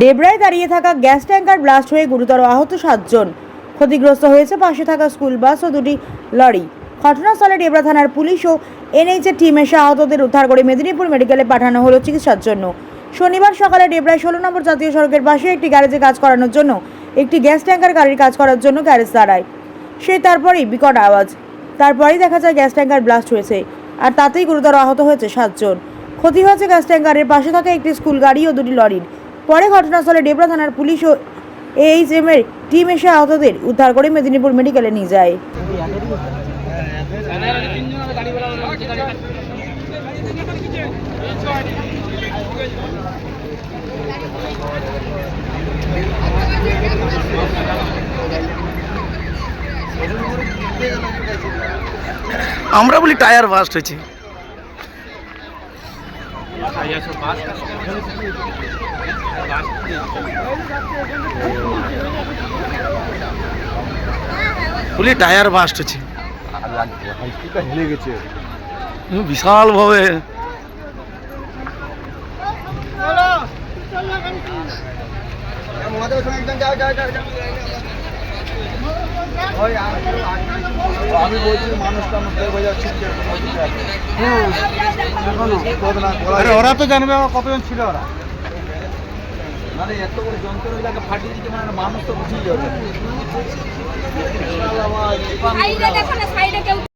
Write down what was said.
ডেবরায় দাঁড়িয়ে থাকা gas tanker blast হয়ে গুরুতর আহত সাতজন। ক্ষতিগ্রস্ত হয়েছে পাশে থাকা স্কুল বাস ও দুটি লরি। ঘটনাস্থলে ডেবরা থানার পুলিশ ও এনএইচের টিম এসে আহতদের উদ্ধার করে মেদিনীপুর মেডিকেলে পাঠানো হলো চিকিৎসার জন্য। শনিবার সকালে ডেবরায় ষোলো নম্বর জাতীয় সড়কের পাশে একটি গ্যারেজে কাজ করানোর জন্য একটি গ্যাস ট্যাঙ্কার গাড়ির কাজ করার জন্য গ্যারেজ দাঁড়ায়। সেই তারপরেই বিকট আওয়াজ। তারপরেই দেখা যায় গ্যাস ট্যাঙ্কার ব্লাস্ট হয়েছে আর তাতেই গুরুতর আহত হয়েছে সাতজন। ক্ষতি হয়েছে গ্যাস ট্যাঙ্কারের পাশে থাকা একটি স্কুল গাড়ি ও দুটি লরির। পরে ঘটনাস্থলে ডেবরা থানার পুলিশ ও এইচএম এর টিম এসে আহতদের উদ্ধার করে মেদিনীপুর মেডিকেলে নিয়ে যায়। আমরা বলি টায়ার বাস্ট হয়েছে। বলি টায়ার বাস্ট হচ্ছে। হেলে গেছে বিশাল ভাবে আমি বলছি মানুষটা আমার বোঝা যাচ্ছে আরে ওরা তো জানবে আমার কতজন ছিল ওরা। মানে এত করে যন্ত্রগুলোকে ফাটিয়ে দিতে মানে মানুষ তো বুঝিয়ে যাবে।